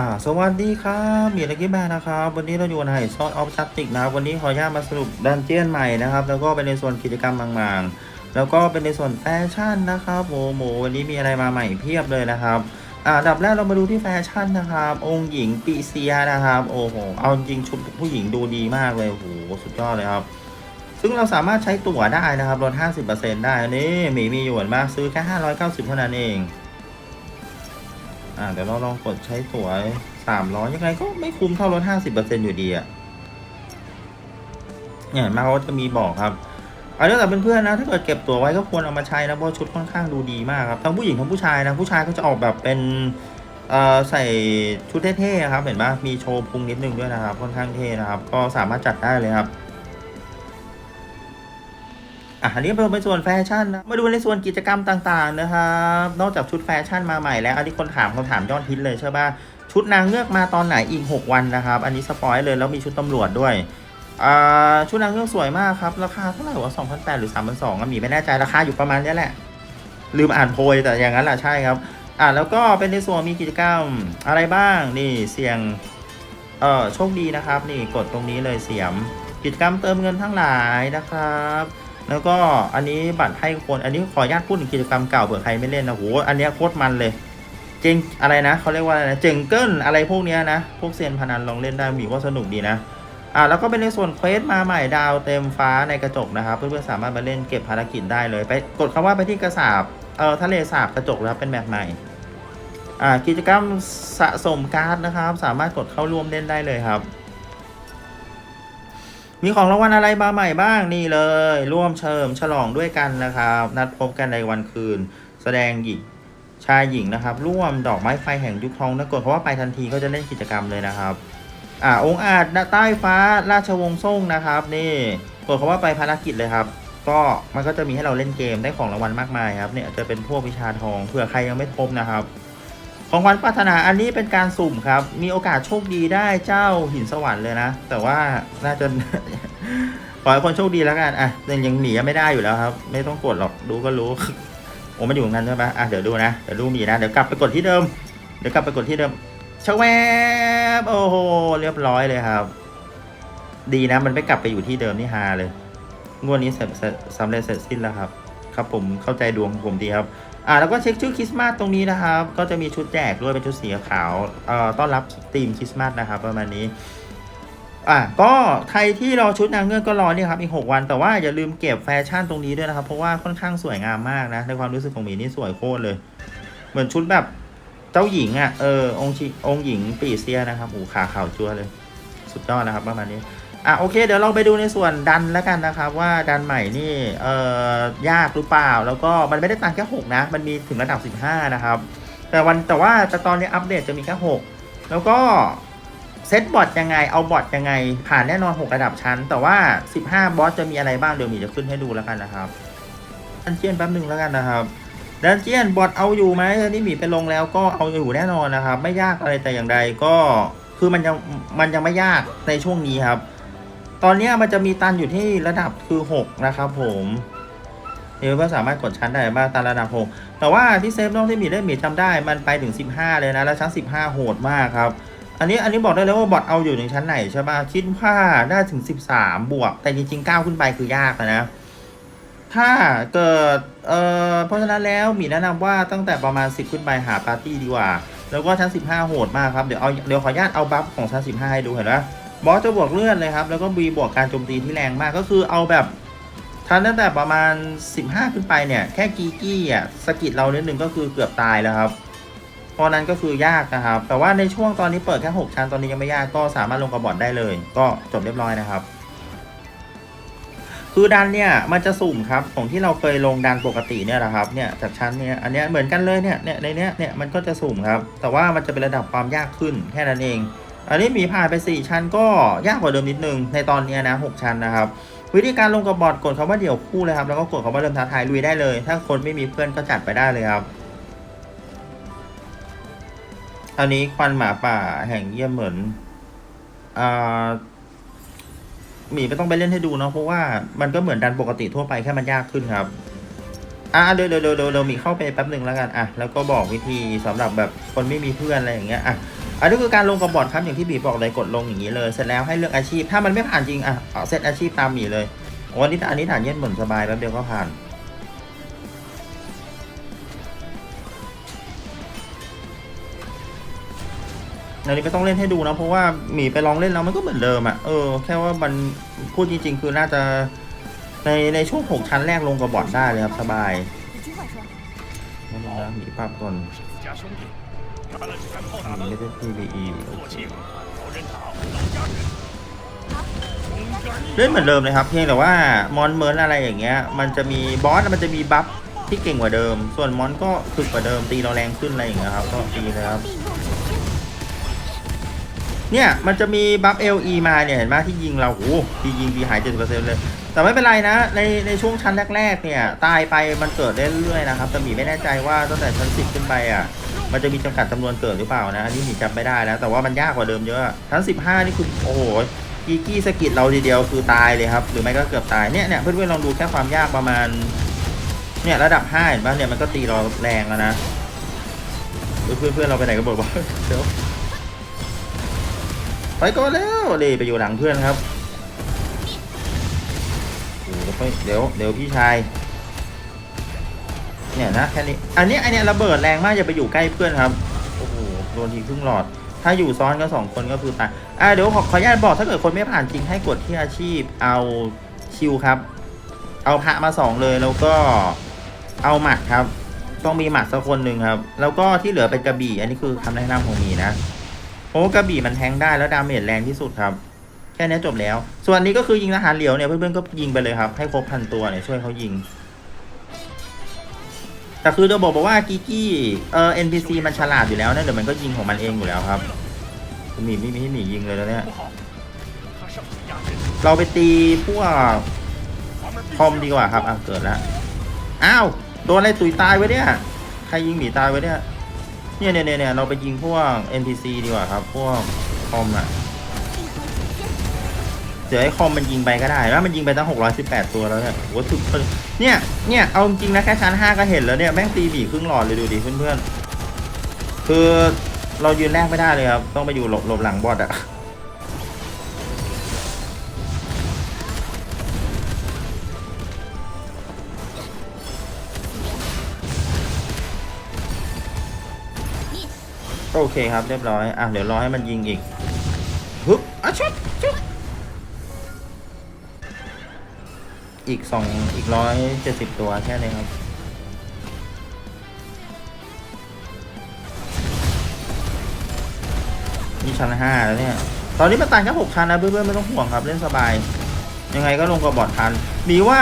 อ่าสวัสดีครับมีอะไรกี้แบนนะครับ วันนี้เราอยู่ในซอสออฟชัตติกนะครับวันนี้ขออนุญาตมาสรุปดันเจียนใหม่นะครับ แล้วก็เป็นในส่วนกิจกรรมต่างๆ แล้วก็เป็นในส่วนแฟชั่นนะครับโอ้โหวันนี้มีอะไรมาใหม่เพียบเลยนะครับอ่าดับแรกเรามาดูที่แฟชั่นนะครับ องค์หญิงปีเซียนะครับโอ้โหเอาจริงชุดผู้หญิงดูดีมากเลยโอ้โหสุดยอดเลยครับ ซึ่งเราสามารถใช้ตั๋วได้นะครับลด50%ได้นี่มีมีหยวนมากซื้อแค่590เท่านั้นเอง อ่าเดี๋ยวเราลองกดใช้ตั๋วสามร้อยยังไงก็ไม่คุ้มเท่าลดห้าสิบเปอร์เซ็นอยู่ดีอะเนี่ยมาเขาจะมีบอกครับเอาเรื่องแต่เพื่อนๆนะถ้าเกิดเก็บตั๋วไว้ก็ควรเอามาใช้นะเพราะชุดค่อนข้างดูดีมากครับทั้งผู้หญิงทั้งผู้ชายนะผู้ชายก็จะออกแบบเป็นใส่ชุดเท่ๆครับเห็นปะมีโชว์พุงนิดนึงด้วยนะครับ ค่อนข้างเท่นะครับ ก็สามารถจัดได้เลยครับ อะอันนี้เป็นส่วนแฟชั่นนะมาดูในส่วนกิจกรรมต่างๆนะครับนอกจากชุดแฟชั่นมาใหม่แล้ว อันนี้คนถามคำถามยอดฮิตเลยใช่ป่ะชุดนางเงือกมาตอนไหนอีก 6 วันนะครับ อันนี้สปอยเลยแล้วมีชุดตำรวจด้วยอ่าชุดนางเงือกสวยมากครับ ราคาเท่าไหร่วะ2,800หรือ3,200อะหมีไม่แน่ใจราคาอยู่ประมาณนี้แหละ ลืมอ่านโพยแต่อย่างนั้นแหละใช่ครับ อ่าแล้วก็เป็นในส่วนมีกิจกรรมอะไรบ้างนี่เสี่ยงเอ่อโชคดีนะครับ นี่กดตรงนี้เลยเสียม กิจกรรมเติมเงินทั้งหลายนะครับ แล้วก็อันนี้บัตรให้คน อันนี้ขออนุญาตพูดถึงกิจกรรมเก่าเผื่อใครไม่เล่นนะโหอันนี้โคตรมันเลย เจงอะไรนะเขาเรียกว่าอะไรนะเจงเกิลอะไรพวกเนี้ยนะ พวกเซียนพนันลองเล่นได้มีว่าสนุกดีนะอ่าแล้วก็เป็นในส่วนเควสมาใหม่ดาวเต็มฟ้าในกระจกนะครับ เพื่อนๆสามารถมาเล่นเก็บภารกิจได้เลย ไปกดคำว่าไปที่กระสาบเอ่อทะเลสาบกระจกแล้วเป็นแบบใหม่อ่ากิจกรรมสะสมการ์ดนะครับ สามารถกดเข้าร่วมเล่นได้เลยครับ มีของรางวัลอะไรมาใหม่บ้างนี่เลย ร่วมเชิมฉลองด้วยกันนะครับ นัดพบกันในวันคืน แสดงหญิงชายหญิงนะครับ ร่วมดอกไม้ไฟแห่งยุคทองนะกดเพราะว่าไปทันทีก็จะเล่นกิจกรรมเลยนะครับ อ่าองค์อาจใต้ฟ้าราชวงศ์ซ่งนะครับ นี่กดคำว่าไปภารกิจเลยครับ ก็มันก็จะมีให้เราเล่นเกมได้ของรางวัลมากมายครับเนี่ยจะเป็นพวกวิชาทองเผื่อใครยังไม่พบนะครับ ของขวัญปรารถนาอันนี้เป็นการสุ่มครับ มีโอกาสโชคดีได้เจ้าหินสวรรค์เลยนะ แต่ว่าน่าจะ ขอให้คนโชคดีแล้วกันอะยังยังหนีไม่ได้อยู่แล้วครับ ไม่ต้องกดหรอกดูก็รู้โอ้มันอยู่กันใช่ไหมอะเดี๋ยวดูนะเดี๋ยวดูมีนะเดี๋ยวกลับไปกดที่เดิมเดี๋ยวกลับไปกดที่เดิมชแวบโอ้โหเรียบร้อยเลยครับ ดีนะมันไม่กลับไปอยู่ที่เดิมนี่ฮาเลยงวดนี้เสร็จเสร็จสำเร็จเสร็จสิ้นแล้วครับ ครับผมเข้าใจดวงของผมดีครับ อ่าแล้วก็เช็คชื่อคริสต์มาสตรงนี้นะครับ ก็จะมีชุดแจกด้วยเป็นชุดสีขาวเอ่อต้อนรับธีมคริสต์มาสนะครับประมาณนี้อะก็ใครที่รอชุดนางเงือกก็รอเนี่ยครับอีก 6 วันแต่ว่าอย่าลืมเก็บแฟชั่นตรงนี้ด้วยนะครับ เพราะว่าค่อนข้างสวยงามมากนะ ในความรู้สึกของหมีนี่สวยโคตรเลย เหมือนชุดแบบเจ้าหญิงอะเออองค์ชิองค์หญิงปีเซียนะครับโอ้ขาขาวจัวเลย สุดยอดนะครับประมาณนี้ อะโอเค เดี๋ยวเราไปดูในส่วนดันแล้วกันนะครับ ว่าดันใหม่นี่เอ่อยากหรือเปล่า แล้วก็มันไม่ได้ตังแค่ 6 นะ มันมีถึงระดับ 15 นะครับ แต่วันแต่ว่าแต่ตอนนี้อัปเดตจะมีแค่ 6 แล้วก็เซตบอทยังไงเอาบอทยังไง ผ่านแน่นอน 6 ระดับชั้น แต่ว่า 15 บอสจะมีอะไรบ้างเดี๋ยวมีจะขึ้นให้ดูแล้วกันนะครับดันเจียนแป๊บหนึ่งแล้วกันนะครับดันเจียนบอทเอาอยู่ไหมอันนี้หมีไปลงแล้วก็เอาอยู่แน่นอนนะครับ ไม่ยากอะไรแต่อย่างใดก็คือมันยังมันยังไม่ยากในช่วงนี้ครับ ตอนนี้มันจะมีตันอยู่ที่ระดับคือ6นะครับผมเดี๋ยวว่าสามารถกดชั้นได้บ้างตันระดับ6แต่ว่าที่เซฟน้องที่มีได้มีจำได้มันไปถึง 15 เลยนะ แล้วชั้น 15 โหดมากครับ อันนี้อันนี้บอกได้เลยว่าบอทเอาอยู่ในชั้นไหนใช่ป่ะคิดว่าได้ถึง 13 บวก แต่จริงๆ 9 ขึ้นไปคือยากนะ ถ้าเกิดเอ่อเพราะฉะนั้นแล้วมีแนะนำว่าตั้งแต่ประมาณ 10 ขึ้นไปหาปาร์ตี้ดีกว่า แล้วก็ชั้น 15 โหดมากครับเดี๋ยวเอาเดี๋ยวขออนุญาตเอาบัฟของชั้น 15 ให้ดูเห็นไหม บอสจะบวกเลือดเลยครับ แล้วก็บีบวกการโจมตีที่แรงมากก็คือเอาแบบทันตั้งแต่ประมาณ 15 ขึ้นไปเนี่ย แค่กีกี้อะสกิดเรานิดนึงก็คือเกือบตายแล้วครับเพราะนั้นก็คือยากนะครับ แต่ว่าในช่วงตอนนี้เปิดแค่ 6 ชั้นตอนนี้ยังไม่ยากก็สามารถลงกระบอกได้เลย ก็จบเรียบร้อยนะครับ คือดันเนี่ยมันจะสุ่มครับของที่เราเคยลงดันปกติเนี่ยแหละครับเนี่ยจากชั้นเนี่ยอันเนี้ยเหมือนกันเลยเนี่ยเนี่ยในเนี้ยเนี่ยมันก็จะสุ่มครับ แต่ว่ามันจะเป็นระดับความยากขึ้นแค่นั้นเอง อันนี้มีผ่านไป 4 ชั้นก็ยากกว่าเดิมนิดนึง ในตอนนี้นะ 6 ชั้นนะครับ วิธีการลงกระบอกกดคำว่าเดี่ยวคู่เลยครับ แล้วก็กดคำว่าเริ่มท้าทายลุยได้เลย ถ้าคนไม่มีเพื่อนก็จัดไปได้เลยครับ อันนี้ควันหมาป่าแห่งเยี่ยมเหมือนอ่าหมีไม่ต้องไปเล่นให้ดูเนาะเพราะว่ามันก็เหมือนดันปกติทั่วไปแค่มันยากขึ้นครับอะเดี๋ยวเดี๋ยวเดี๋ยวเดี๋ยวหมีเข้าไปแป๊บหนึ่งแล้วกันอะแล้วก็บอกวิธีสำหรับแบบคนไม่มีเพื่อนอะไรอย่างเงี้ยอะ อันนี้คือการลงกับบอร์ดครับอย่างที่บีบอกเลยกดลงอย่างนี้เลยเสร็จแล้วให้เลือกอาชีพ ถ้ามันไม่ผ่านจริงอะเอาเซตอาชีพตามหมีเลยวันนี้อันนี้ฐานเย็นเหมือนสบายแป๊บเดียวก็ผ่านอันนี้ก็ต้องเล่นให้ดูนะเพราะว่าหมีไปลองเล่นแล้วมันก็เหมือนเดิมอะ่ะเออแค่ว่ามันพูดจริง ๆ คือน่าจะในในช่วงหกชั้นแรกลงกับบอร์ดได้เลยครับสบายนั่นนะหมีภาพก่อน กำลังเล่นเหมือนเดิมเลยครับเพียงแต่ว่ามอนเมินอะไรอย่างเงี้ย มันจะมีบอสมันจะมีบัฟที่เก่งกว่าเดิม ส่วนมอนก็ฝึกกว่าเดิมตีเราแรงขึ้นอะไรอย่างเงี้ยครับก็ตีนะครับ เนี่ยมันจะมีบัฟ LE มาเนี่ยเห็นไหมที่ยิงเราโอ้โหที่ยิงทีหาย70%เลย แต่ไม่เป็นไรนะ ในในช่วงชั้นแรก ๆ เนี่ย ตายไปมันเกิดได้เรื่อยๆนะครับ แต่หมีไม่แน่ใจว่าตั้งแต่ชั้น10ขึ้นไปอะมันจะมีจำกัดจำนวนเกิดหรือเปล่านะอันนี้หมีจำไม่ได้แล้ว แต่ว่ามันยากกว่าเดิมเยอะชั้น15นี่คือโอ้โหกีกี้สกิดเราทีเดียวคือตายเลยครับ หรือไม่ก็เกือบตายเนี่ยเนี่ยเพื่อนๆลองดูแค่ความยากประมาณเนี่ยระดับ5เห็นปะเนี่ยมันก็ตีเราแรงแล้วนะเพื่อนๆเพื่อนเราไปไหนก็บอกว่าเดี๋ยว ไปก่อนแล้วนี่ไปอยู่หลังเพื่อนครับเดี๋ยวเดี๋ยวพี่ชายเนี่ยนะแค่นี้อันนี้อันนี้ระเบิดแรงมากอย่าไปอยู่ใกล้เพื่อนครับโอ้โหโดนทีครึ่งหลอด ถ้าอยู่ซ้อนกันสองคนก็คือตายอ่าเดี๋ยวขอขออนุญาตบอกถ้าเกิดคนไม่ผ่านจริงให้กดที่อาชีพเอาชิวครับ เอาพระมาสองเลยแล้วก็เอาหมัดครับ ต้องมีหมัดสักคนหนึ่งครับ แล้วก็ที่เหลือเป็นกระบี่ อันนี้คือคำแนะนำของมีนะ เพราะกระบี่มันแทงได้แล้วดาเมจแรงที่สุดครับ แค่นี้จบแล้ว ส่วนนี้ก็คือยิงทหารเหลียวเนี่ยเพื่อนๆก็ยิงไปเลยครับ ให้ครบพันตัวเนี่ยช่วยเขายิง แต่คือจะบอกบอกว่ากิกี้เอ่อ NPC มันฉลาดอยู่แล้วนะเดี๋ยวมันก็ยิงของมันเองอยู่แล้วครับมีไม่มีให้หมียิงเลยแล้วเนี่ย เราไปตีพวกคอมดีกว่าครับอะเกิดแล้ว อ้าว โดนอะไรตุยตายไว้เนี่ย ใครยิงหมีตายไว้เนี่ย เนี่ยเนี่ยเนี่ยเราไปยิงพวก NPC ดีกว่าครับ พวกคอมอะเดี๋ยวไอ้คอมมันยิงไปก็ได้แล้วมันยิงไปตั้ง 618 ตัวแล้วเนี่ยโหถึกเลยเนี่ย เนี่ย เอาจริงนะแค่ชั้น 5 ก็เห็นแล้วเนี่ย แม่งตีบีครึ่งหลอดเลยดูดิเพื่อนๆ คือเรายืนแรกไม่ได้เลยครับ ต้องไปอยู่หลบหลบหลังบอดอะ โอเคครับเรียบร้อยอะเดี๋ยวรอให้มันยิงอีกฮึบอะชุบชุบอีกสองอีกร้อยเจ็ดสิบตัวแค่นี้ครับ นี่ชั้นห้าแล้วเนี่ย ตอนนี้มันต่างแค่หกชั้นนะเพื่อนๆไม่ต้องห่วงครับเล่นสบาย ยังไงก็ลงกับบอร์ดทัน หมีว่า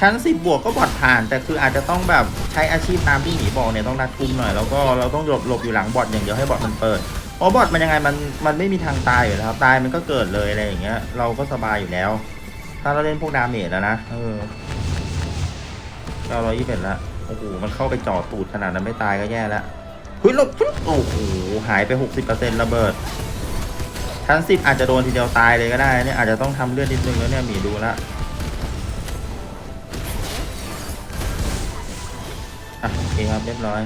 ชั้นสิบบวกก็บอดผ่าน แต่คืออาจจะต้องแบบใช้อาชีพตามที่หมีบอกเนี่ยต้องรัดกุมหน่อยแล้วก็เราต้องหลบหลบอยู่หลังบอดอย่างเดียวให้บอดมันเปิดเพราะบอดมันยังไงมันมันไม่มีทางตายอยู่แล้วครับตายมันก็เกิดเลยอะไรอย่างเงี้ยเราก็สบายอยู่แล้ว ถ้าเราเล่นพวกดาเมจแล้วนะเออเก้าร้อยยี่สิบละโอ้โหมันเข้าไปจ่อตูดขนาดนั้นไม่ตายก็แย่แล้วเฮ้ยหลบโอ้โหหายไปหกสิบเปอร์เซ็นต์ระเบิดชั้นสิบอาจจะโดนทีเดียวตายเลยก็ได้เนี่ยอาจจะต้องทำเลือดนิดนึงแล้วเนี่ยหมีดูแลว อะโอเคครับเรียบร้อย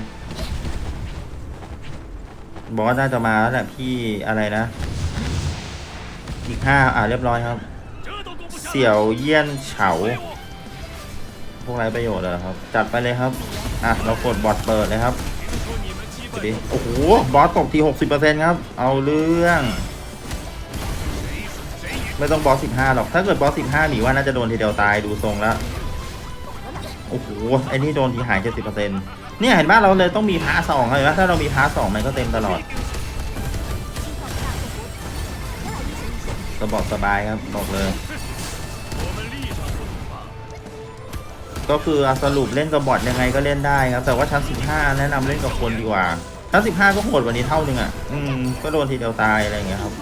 บอสน่าจะมาแล้วแหละพี่อะไรนะ อีกห้าอะเรียบร้อยครับ เสี่ยวเยี่ยนเฉา พวกไรประโยชน์เหรอครับ จัดไปเลยครับ อะ เรากดบอสเปิดเลยครับดูดิโอ้โห บอสตกทีหกสิบเปอร์เซ็นต์ครับ เอาเรื่อง ไม่ต้องบอสสิบห้าหรอก ถ้าเกิดบอสสิบห้าหมีว่าน่าจะโดนทีเดียวตายดูทรงแล้ว โอ้โหไอ้นี่โดนทีหายเจ็ดสิบเปอร์เซ็นต์เนี่ยเห็นไหมเราเลยต้องมีพาร์สองเห็นป่ะถ้าเรามีพาร์สองมันก็เต็มตลอดสบอกสบายครับบอกเลย ก็คือสรุปเล่นกับบอทยังไงก็เล่นได้ครับ แต่ว่าชั้นสิบห้าแนะนำเล่นกับคนดีกว่าชั้นสิบห้าก็โหดวันนี้เท่านึงอะ อืมก็โดนทีเดียวตายอะไรเงี้ยครับ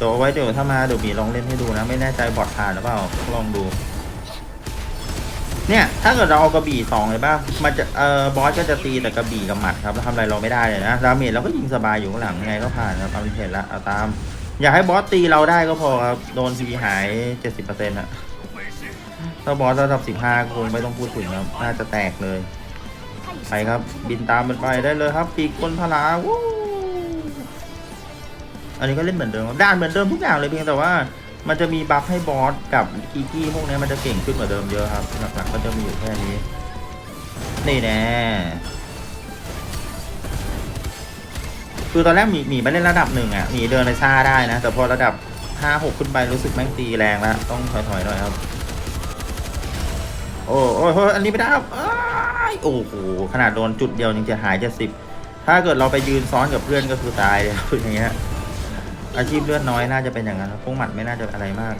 ตัวไว้เดี๋ยวถ้ามาเดี๋ยวมีลองเล่นให้ดูนะ ไม่แน่ใจบอดผ่านหรือเปล่าลองดู เนี่ย ถ้าเกิดเราเอากระบี่สองเลยป่ะมันจะเอ่อบอสก็จะตีแต่กระบี่กับหมัดครับแล้วทำอะไรเราไม่ได้เลยนะดาเมจเราก็ยิงสบายอยู่ข้างหลังไงก็ผ่านครับเอาเห็นละเอาตาม อยากให้บอสตีเราได้ก็พอครับโดนทีหายเจ็ดสิบเปอร์เซ็นต์อะถ้าบอสระดับสิบห้าคงไม่ต้องพูดถึงครับน่าจะแตกเลยไปครับ บินตามมันไปได้เลยครับ ปีกคนพลาวู อันนี้ก็เล่นเหมือนเดิมครับด้านเหมือนเดิมทุกอย่างเลยเพียงแต่ว่ามันจะมีบัฟให้บอสกับกีกี้พวกนี้มันจะเก่งขึ้นกว่าเดิมเยอะครับหลักๆก็จะมีอยู่แค่นี้ นี่แน่คือตอนแรกหมีหมีไม่เล่นระดับหนึ่งอะหมีเดินในซ่าได้นะ แต่พอระดับห้าหกขึ้นไปรู้สึกแม่งตีแรงแล้วต้องถอยๆหน่อยครับ โอ้โอ้โอ้อันนี้ไม่ได้ครับโอ้โหขนาดโดนจุดเดียวยังจะหายจะสิบถ้าเกิดเราไปยืนซ้อนกับเพื่อนก็คือตายเลยอย่างเงี้ย อาชีพเลือดน้อยน่าจะเป็นอย่างนั้นครับพวกหมัดไม่น่าจะอะไรมาก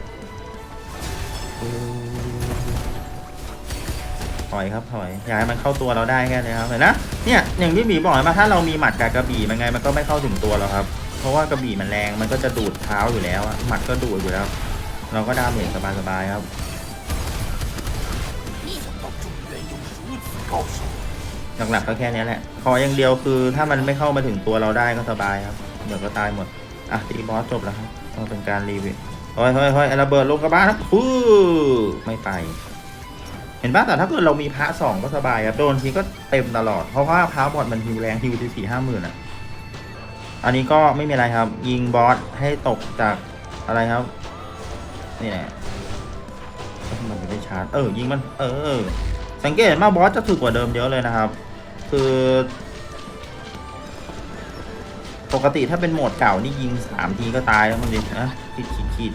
ถอยครับถอยอยากให้มันเข้าตัวเราได้แค่นี้ครับเห็นนะเนี่ยอย่างที่หมีบอกมาถ้าเรามีหมัดกับกระบี่มันไงมันก็ไม่เข้าถึงตัวเราครับ เพราะว่ากระบี่มันแรงมันก็จะดูดเท้าอยู่แล้วหมัดก็ดูดอยู่แล้ว เราก็ดามเห็นสบายๆครับหลักๆก็แค่นี้แหละ ขออย่างเดียวคือถ้ามันไม่เข้ามาถึงตัวเราได้ก็สบายครับ เดี๋ยวก็ตายหมด อะตีบอสจบแล้วครับก็เป็นการรีวิวเฮ้ยเฮ้ยเฮ้ยระเบิดลงกระบาลครับฟูไม่ไป เห็นป่ะแต่ถ้าเกิดเรามีพระสองก็สบายครับโดนทีก็เต็มตลอด เพราะว่าพระบอดมันฮิวแรงฮิวที่สี่ห้าหมื่นอะ อันนี้ก็ไม่มีอะไรครับ ยิงบอสให้ตกจากอะไรครับ นี่แหละมันไม่ได้ชาร์จ เออ ยิงมัน เออ สังเกตว่าบอสจะถึกกว่าเดิมเยอะเลยนะครับ คือ ปกติถ้าเป็นโหมดเก่านี่ยิงสามทีก็ตายแล้วมันดินะขีดขีดขีด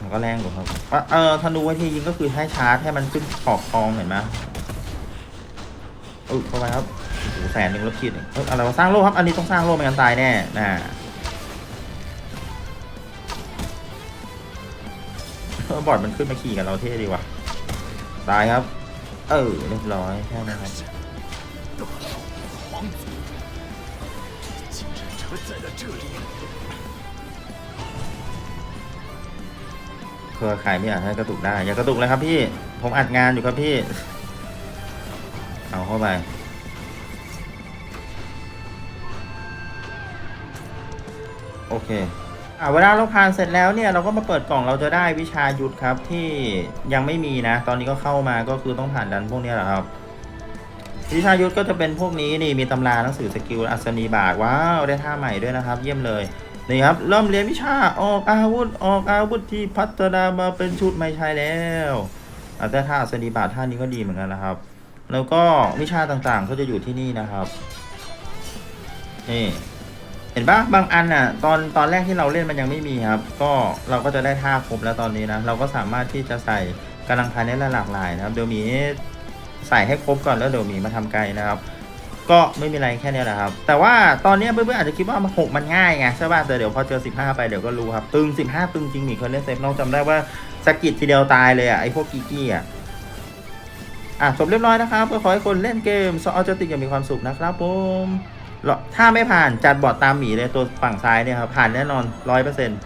มันก็แรงกว่าครับอะเออธนูวิธียิงก็คือให้ชาร์จให้มันขึ้นขอบทองเห็นไหมเออเข้าไปครับโอ้โหแสนหนึ่งล้วขีดหนึ่งเอ้ยอะไรวะสร้างโล่ครับ อันนี้ต้องสร้างโล่ไม่งั้นตายแน่น่ะบอร์ดมันขึ้นมาขี่กับเราเท่ดีว่ะตายครับ เออเรียบร้อยแค่นั้นครับ 然车在了这里。 เครือข่ายไม่อยากให้กระตุกได้ อย่ากระตุกเลยครับพี่ ผมอัดงานอยู่ครับพี่ เอาเข้าไป โอเค อ่าเวลาเราผ่านเสร็จแล้วเนี่ยเราก็มาเปิดกล่องเราจะได้วิชายุทธครับที่ยังไม่มีนะ ตอนนี้ก็เข้ามาก็คือต้องผ่านดันพวกเนี้ยแหละครับ วิชายุทธก็จะเป็นพวกนี้นี่มีตำราหนังสือสกิลอัศนีบาทว้าวได้ท่าใหม่ด้วยนะครับ เยี่ยมเลยนี่ครับเริ่มเรียนวิชาออกอาวุธออกอาวุธที่พัฒนามาเป็นชุดไม่ใช่แล้วอะแต่ท่าอัศนีบาทท่านี้ก็ดีเหมือนกันนะครับ แล้วก็วิชาต่างๆก็จะอยู่ที่นี่นะครับนี่เห็นปะบางอันน่ะตอนตอนแรกที่เราเล่นมันยังไม่มีครับ ก็เราก็จะได้ท่าครบแล้วตอนนี้นะ เราก็สามารถที่จะใส่กำลังภายในหลากหลายนะครับเดี๋ยวมี ใส่ให้ครบก่อนแล้วเดี๋ยวหมีมาทำไกลนะครับ ก็ไม่มีอะไรแค่นี้แหละครับ แต่ว่าตอนนี้เพื่อนๆอาจจะคิดว่ามันหกมันง่ายไงใช่ป่ะแต่เดี๋ยวพอเจอ 15 ไปเดี๋ยวก็รู้ครับ ตึง 15 ตึงจริงหมีเคยเล่นเซฟน้องจำได้ว่าสกิดทีเดียวตายเลยอะไอพวกกีกี้อะอะจบเรียบร้อยนะครับก็ขอให้คนเล่นเกมซอลเจติกอย่างมีความสุขนะครับผมถ้าไม่ผ่านจัดบอร์ดตามหมีเลยตัวฝั่งซ้ายเนี่ยครับผ่านแน่นอนร้อยเปอร์เซ็นต์